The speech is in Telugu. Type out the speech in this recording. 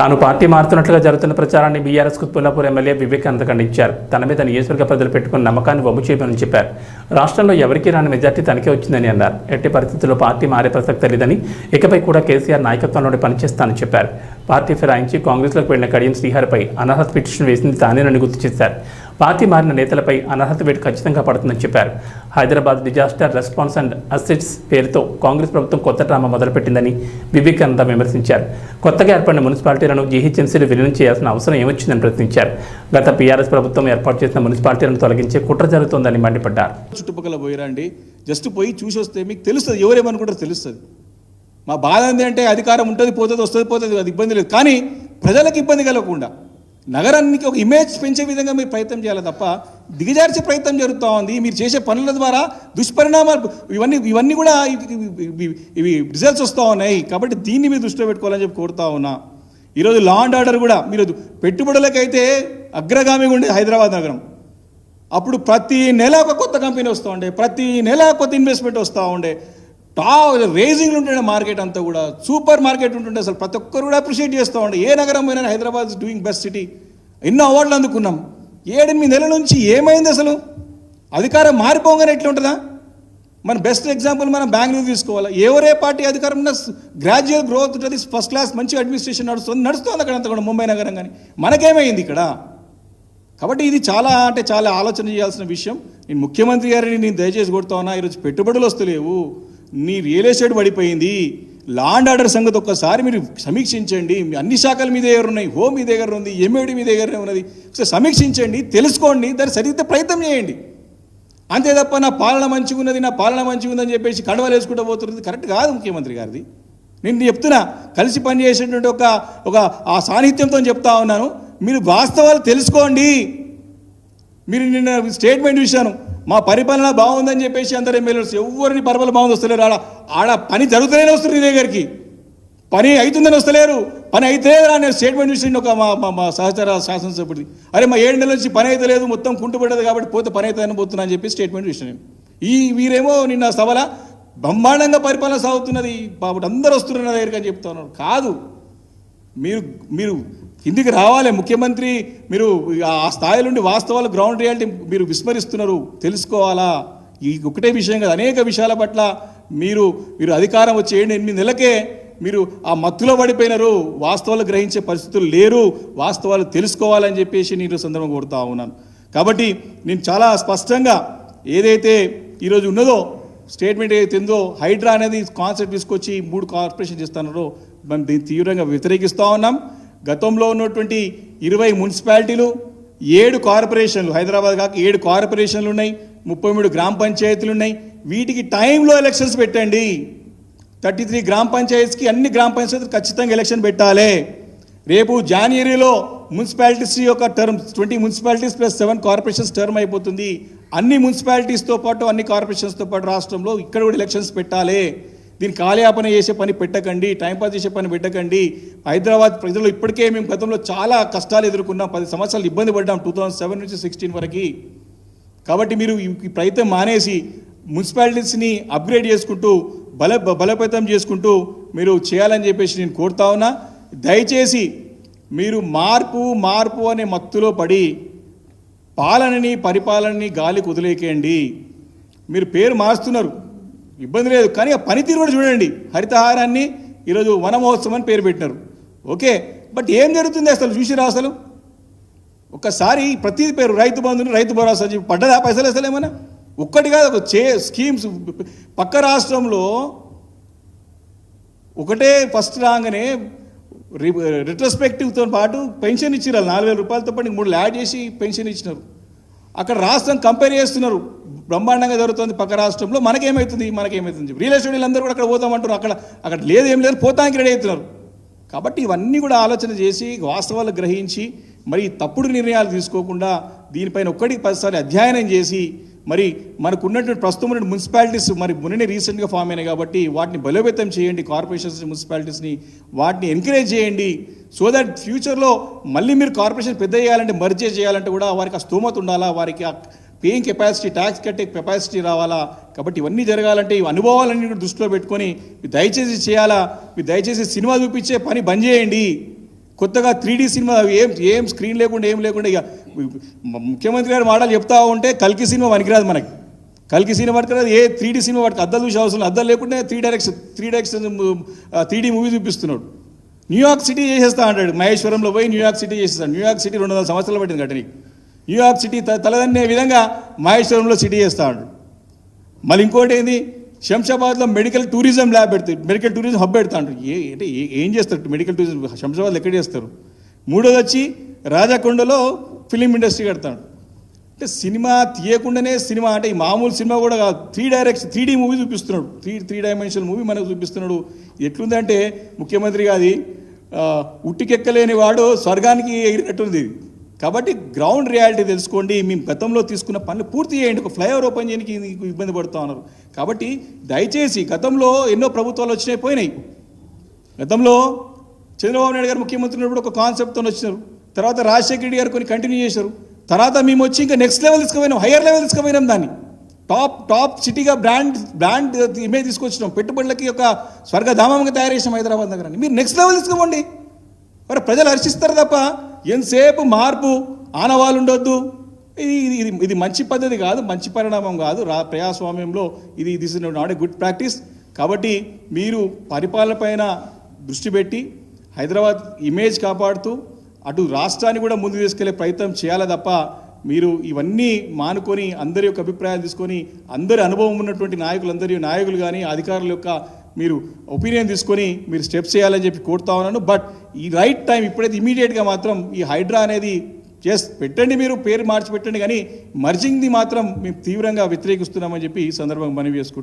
తాను పార్టీ మారుతున్నట్లుగా జరుగుతున్న ప్రచారాన్ని బీఆర్ఎస్ కుత్పుల్లాపూర్ ఎమ్మెల్యే వివేకానంద ఖండించారు. తన మీద నియోజకవర్గ ప్రజలు పెట్టుకున్న నమ్మకాన్ని వమ్ము చేయమని చెప్పారు. రాష్ట్రంలో ఎవరికీ రాని మెజార్టీ తనకే వచ్చిందని అన్నారు. ఎట్టి పరిస్థితుల్లో పార్టీ మారే ప్రసక్తి లేదని ఇకపై కూడా కేసీఆర్ నాయకత్వంలోనే పనిచేస్తానని చెప్పారు. పార్టీ ఫిరాయించి కాంగ్రెస్లోకి వెళ్ళిన కడియం శ్రీహరిపై అనర్హత పిటిషన్ వేసింది తానేనని గుర్తు చేశారు. పార్టీ మారిన నేతలపై అనర్హత వేటు ఖచ్చితంగా పడుతుందని చెప్పారు. Hyderabad disaster response and assets పేరుతో కాంగ్రెస్ ప్రభుత్వం కొత్త డ్రామా మొదలుపెట్టిందని వివేకానంద విమర్శించారు. కొత్తగా ఏర్పడిన మున్సిపాలిటీలను జీహెచ్ఎంసీలు విలీనం చేయాల్సిన అవసరం ఏమొచ్చిందని ప్రశ్నించారు. గత పీఆర్ఎస్ ప్రభుత్వం ఏర్పాటు చేసిన మున్సిపాలిటీలను తొలగించే కుట్ర జరుగుతోందని మండిపడ్డారు. చుట్టుపక్కల పోయిరండి. జస్ట్ పోయి చూసి వస్తే మీకు తెలుస్తుంది ఎవరేమనుకుంటారు తెలుస్తుంది. మా బాధ ఏంటంటే అధికారం ఉంటుంది పోతుంది వస్తుంది పోతుంది అది ఇబ్బంది లేదు. కానీ ప్రజలకు ఇబ్బంది కలగకుండా నగరానికి ఒక ఇమేజ్ పెంచే విధంగా మీరు ప్రయత్నం చేయాలి తప్ప దిగజార్చే ప్రయత్నం జరుగుతూ ఉంది. మీరు చేసే పనుల ద్వారా దుష్పరిణామాలు ఇవన్నీ ఇవన్నీ కూడా ఇవి- రిజల్ట్స్ వస్తూ ఉన్నాయి. కాబట్టి దీన్ని మీరు దృష్టిలో పెట్టుకోవాలని చెప్పి కోరుతా ఉన్నా. ఈరోజు లా అండ్ ఆర్డర్ కూడా మీరు పెట్టుబడులకైతే అగ్రగామిగా ఉండే హైదరాబాద్ నగరం. అప్పుడు ప్రతి నెల ఒక కొత్త కంపెనీ వస్తూ ఉండే ప్రతి నెల కొత్త ఇన్వెస్ట్మెంట్ వస్తూ ఉండే. టా రేజింగ్లు ఉంటుండే మార్కెట్ అంతా కూడా సూపర్ మార్కెట్ ఉంటుండే అసలు. ప్రతి ఒక్కరు కూడా అప్రిషియేట్ చేస్తూ ఉండే. ఏ నగరం అయినా Hyderabad is doing best city ఎన్నో అవార్డులు అందుకున్నాం. ఏడెనిమిది నెలల నుంచి ఏమైంది అసలు? అధికారం మారిపోగానే ఎట్లా ఉంటుందా మన బెస్ట్ ఎగ్జాంపుల్ మనం బెంగళూరు తీసుకోవాలి? ఎవరే పార్టీ అధికారం ఉన్న గ్రాడ్యువల్ గ్రోత్ ఉంటుంది. ఫస్ట్ క్లాస్ మంచి అడ్మినిస్ట్రేషన్ నడుస్తుంది. నడుస్తుంది అక్కడ అంతా కూడా ముంబై నగరం కానీ మనకేమైంది ఇక్కడ? కాబట్టి ఇది చాలా అంటే చాలా ఆలోచన చేయాల్సిన విషయం. నేను ముఖ్యమంత్రి గారిని నేను దయచేసి కొడుతా ఉన్నా. ఈరోజు పెట్టుబడులు వస్తలేవు. నీ రియల్ ఎస్టేట్ పడిపోయింది. లాండ్ ఆర్డర్ సంగతి ఒక్కసారి మీరు సమీక్షించండి. మీ అన్ని శాఖల మీ దగ్గర ఉన్నాయి హోమ్ మీ దగ్గర ఉంది ఎంఏడి మీ దగ్గర ఉన్నది. ఒకసారి సమీక్షించండి తెలుసుకోండి దాన్ని సరిదిద్దే ప్రయత్నం చేయండి. అంతే తప్ప నా పాలన మంచిగా ఉన్నది నా పాలన మంచిగా ఉందని చెప్పేసి కడవలేసుకుంటూ వేసుకుంటూ పోతున్నది కరెక్ట్ కాదు ముఖ్యమంత్రి గారిది. నేను చెప్తున్నా కలిసి పనిచేసేటువంటి ఒక ఒక ఆ సాన్నిధ్యంతో చెప్తా ఉన్నాను. మీరు వాస్తవాలు తెలుసుకోండి. మీరు నిన్న స్టేట్మెంట్ చూశాను. మా పరిపాలన బాగుందని చెప్పేసి అందరు ఎమ్మెల్యేస్ ఎవరిని పరిపాలన బాగుంది వస్తలేరు. ఆడ ఆడ పని జరుగుతూనే వస్తుంది నీ దగ్గరికి. పని అవుతుందని వస్తలేరు. పని అయితే నేను స్టేట్మెంట్ చూసి ఒక మా మా మా సహచర శాసనసభ్యుడి అరే మా ఏడు నెలల నుంచి పని అయితే లేదు మొత్తం కుంటుపడ్డది కాబట్టి పోతే పని అవుతుందని పోతున్నా అని చెప్పి స్టేట్మెంట్ చూసిన నేను. ఈ వీరేమో నిన్న సభల బ్రహ్మాండంగా పరిపాలన సాగుతున్నది. బాబు అందరూ వస్తున్నారు నా దగ్గరికి అని చెప్తా ఉన్నారు. కాదు. మీరు మీరు కిందికి రావాలి ముఖ్యమంత్రి. మీరు ఆ స్థాయి నుండి వాస్తవాలు గ్రౌండ్ రియాలిటీ మీరు విస్మరిస్తున్నారు. తెలుసుకోవాలా? ఈ ఒకటే విషయం కాదు అనేక విషయాల పట్ల మీరు మీరు అధికారం వచ్చి ఏడు ఎనిమిది నెలకే మీరు ఆ మత్తులో పడిపోయినారు. వాస్తవాలు గ్రహించే పరిస్థితులు లేరు. వాస్తవాలు తెలుసుకోవాలని చెప్పేసి నేను సందర్భం కోరుతా ఉన్నాను. కాబట్టి నేను చాలా స్పష్టంగా ఏదైతే ఈరోజు ఉన్నదో స్టేట్మెంట్ ఏదైతే ఉందో హైడ్రా అనేది కాన్సెప్ట్ తీసుకొచ్చి మూడు కార్పొరేషన్ చేస్తున్నారో మేము దీన్ని తీవ్రంగా వ్యతిరేకిస్తూ ఉన్నాం. గతంలో ఉన్నటువంటి ఇరవై మున్సిపాలిటీలు ఏడు కార్పొరేషన్లు హైదరాబాద్ కాక ఏడు కార్పొరేషన్లు ఉన్నాయి ముప్పై మూడు గ్రామ పంచాయతీలు ఉన్నాయి. వీటికి టైంలో ఎలక్షన్స్ పెట్టండి. థర్టీ త్రీ గ్రామ పంచాయతీస్కి అన్ని గ్రామ పంచాయతీలు ఖచ్చితంగా ఎలక్షన్ పెట్టాలి. రేపు జాన్వరిలో మున్సిపాలిటీస్ యొక్క term twenty municipalities plus seven corporations term అయిపోతుంది. అన్ని మున్సిపాలిటీస్తో పాటు అన్ని కార్పొరేషన్స్తో పాటు రాష్ట్రంలో ఇక్కడ కూడా ఎలక్షన్స్ పెట్టాలి. దీన్ని కాలయాపన చేసే పని పెట్టకండి టైంపాస్ చేసే పని పెట్టకండి. హైదరాబాద్ ప్రజలు ఇప్పటికే మేము గతంలో చాలా కష్టాలు ఎదుర్కొన్నాం పది సంవత్సరాలు ఇబ్బంది పడ్డాం టూ థౌజండ్ సెవెన్ నుంచి సిక్స్టీన్ వరకు. కాబట్టి మీరు ఈ ప్రయత్నం మానేసి మున్సిపాలిటీస్ని అప్గ్రేడ్ చేసుకుంటూ బల బలోపేతం చేసుకుంటూ మీరు చేయాలని చెప్పేసి నేను కోరుతా ఉన్నా. దయచేసి మీరు మార్పు మార్పు అనే మత్తులో పడి పాలనని పరిపాలనని గాలి వదిలేకేయండి. మీరు పేరు మారుస్తున్నారు. ఇబ్బంది లేదు. కానీ ఆ పనితీరు కూడా చూడండి. హరితహారాన్ని ఈరోజు వన మహోత్సవం అని పేరు పెట్టినారు. ఓకే. బట్ ఏం జరుగుతుంది అసలు? చూసిరా అసలు? ఒక్కసారి ప్రతి పేరు రైతు బంధుని రైతు భరోసా చెప్పి పడ్డదా పైసలు అసలు ఏమన్నా? ఒక్కటి కాదు ఒక చే స్కీమ్స్ పక్క రాష్ట్రంలో ఒకటే ఫస్ట్ రాగానే రిట్రస్పెక్టివ్తో పాటు పెన్షన్ ఇచ్చినారు నాలుగు వేల రూపాయలతో పాటు మూడు యాడ్ చేసి పెన్షన్ ఇచ్చినారు. అక్కడ రాష్ట్రం కంపేర్ చేస్తున్నారు. బ్రహ్మాండంగా జరుగుతుంది పక్క రాష్ట్రంలో. మనకేమవుతుంది మనకేమవుతుంది రియల్ ఎస్టేట్ అందరూ కూడా అక్కడ పోతామంటారు అక్కడ అక్కడ లేదు ఏం లేదు పోతానికి రెడీ అవుతున్నారు. కాబట్టి ఇవన్నీ కూడా ఆలోచన చేసి వాస్తవాలు గ్రహించి మరి తప్పుడు నిర్ణయాలు తీసుకోకుండా దీనిపైన ఒక్కటికి పదిసారి అధ్యయనం చేసి మరి మనకు ఉన్నటువంటి ప్రస్తుతం ఉన్న మున్సిపాలిటీస్ మరి మొన్ననే రీసెంట్గా ఫామ్ అయినాయి కాబట్టి వాటిని బలోపేతం చేయండి కార్పొరేషన్స్ మున్సిపాలిటీస్ని వాటిని ఎంకరేజ్ చేయండి. సో దట్ ఫ్యూచర్లో మళ్ళీ మీరు కార్పొరేషన్ పెద్ద చేయాలంటే మర్జే చేయాలంటే కూడా వారికి ఆ స్తోమత ఉండాలా? వారికి ఆ పేయింగ్ కెపాసిటీ ట్యాక్స్ కట్టే కెపాసిటీ రావాలా? కాబట్టి ఇవన్నీ జరగాలంటే ఈ అనుభవాలన్నీ కూడా దృష్టిలో పెట్టుకొని దయచేసి చేయాలా? మీరు దయచేసి సినిమా చూపించే పని బంద్ చేయండి. కొత్తగా త్రీ సినిమా ఏం ఏం స్క్రీన్ లేకుండా ఏం లేకుండా ఇక ముఖ్యమంత్రి గారు మాటలు చెప్తా ఉంటే కల్కి సినిమా పనికిరాదు మనకి. కల్కి సినిమా పట్టుకురాదు ఏ త్రీ సినిమా పట్టుకు అద్దాలు చూసే అవసరం అద్దలు లేకుండా three direction three direction three movie చూపిస్తున్నాడు. న్యూయార్క్ సిటీ చేసేస్తా అంటాడు. మహేశ్వరంలో పోయి న్యూయార్క్ సిటీ చేసేస్తాడు. న్యూయార్క్ సిటీ రెండు వందల సంవత్సరాలు పట్టింది కట్టనికి. న్యూయార్క్ సిటీ త- తలదన్నే విధంగా మహేశ్వరంలో సిటీ చేస్తా అంటాడు. మళ్ళీ ఇంకోటి ఏంది? శంషాబాద్లో మెడికల్ టూరిజం ల్యాబ్ పెడతాడు మెడికల్ టూరిజం హబ్ పెడతా అంటారు ఏ అంటే ఏం చేస్తారు? మెడికల్ టూరిజం శంషాబాద్లో ఎక్కడ చేస్తారు? మూడోది వచ్చి రాజాకొండలో ఫిలిం ఇండస్ట్రీ కడతాడు. అంటే సినిమా తీయకుండానే సినిమా అంటే ఈ మామూలు సినిమా కూడా కాదు. Three direction three D movie చూపిస్తున్నాడు. త్రీ త్రీ డైమెన్షనల్ మూవీ మనకు చూపిస్తున్నాడు. ఎట్లుందంటే ముఖ్యమంత్రి గాది ఉట్టికెక్కలేని వాడు స్వర్గానికి ఎగిరినట్టుంది. కాబట్టి గ్రౌండ్ రియాలిటీ తెలుసుకోండి. మేము గతంలో తీసుకున్న పనులు పూర్తి చేయండి. ఒక ఫ్లైఓవర్ ఓపెన్ చేయడానికి ఇబ్బంది పడుతూ ఉన్నారు. కాబట్టి దయచేసి గతంలో ఎన్నో ప్రభుత్వాలు వచ్చినాయి పోయినాయి. గతంలో చంద్రబాబు నాయుడు గారు ముఖ్యమంత్రి ఉన్నప్పుడు ఒక కాన్సెప్ట్తో వచ్చినారు. తర్వాత రాజశేఖర రెడ్డి గారు కొన్ని కంటిన్యూ చేశారు. తర్వాత మేము వచ్చి ఇంకా నెక్స్ట్ లెవెల్ తీసుకుపోయినాం హయ్యర్ లెవెల్ తీసుకుపోయినాం దాన్ని. టాప్ టాప్ సిటీగా బ్రాండ్ బ్రాండ్ ఇమేజ్ తీసుకొచ్చినాం. పెట్టుబడులకి ఒక స్వర్గధామంగా తయారు చేసాం హైదరాబాద్ నగరాన్ని. మీరు నెక్స్ట్ లెవెల్ తీసుకోండి మరి ప్రజలు హర్షిస్తారు తప్ప ఎంతసేపు మార్పు ఆనవాళ్ళు ఉండొద్దు ఇది ఇది ఇది మంచి పద్ధతి కాదు మంచి పరిణామం కాదు. రా ప్రజాస్వామ్యంలో ఇది this is not a good practice కాబట్టి మీరు పరిపాలన పైన దృష్టి పెట్టి హైదరాబాద్ ఇమేజ్ కాపాడుతూ అటు రాష్ట్రాన్ని కూడా ముందు తీసుకెళ్ళే ప్రయత్నం చేయాలి తప్ప మీరు ఇవన్నీ మానుకొని అందరి యొక్క అభిప్రాయాలు తీసుకొని అందరి అనుభవం ఉన్నటువంటి నాయకులందరి నాయకులు కానీ అధికారుల యొక్క మీరు ఒపీనియన్ తీసుకొని మీరు స్టెప్స్ చేయాలని చెప్పి కోరుతా ఉన్నాను. బట్ ఈ రైట్ టైం ఇప్పుడైతే ఇమీడియట్గా మాత్రం ఈ హైడ్రా అనేది చేస్ పెట్టండి మీరు పేరు మార్చి పెట్టండి కానీ మర్జింగ్ది మాత్రం మేము తీవ్రంగా వ్యతిరేకిస్తున్నామని చెప్పి ఈ సందర్భంగా మనవి చేసుకుంటాం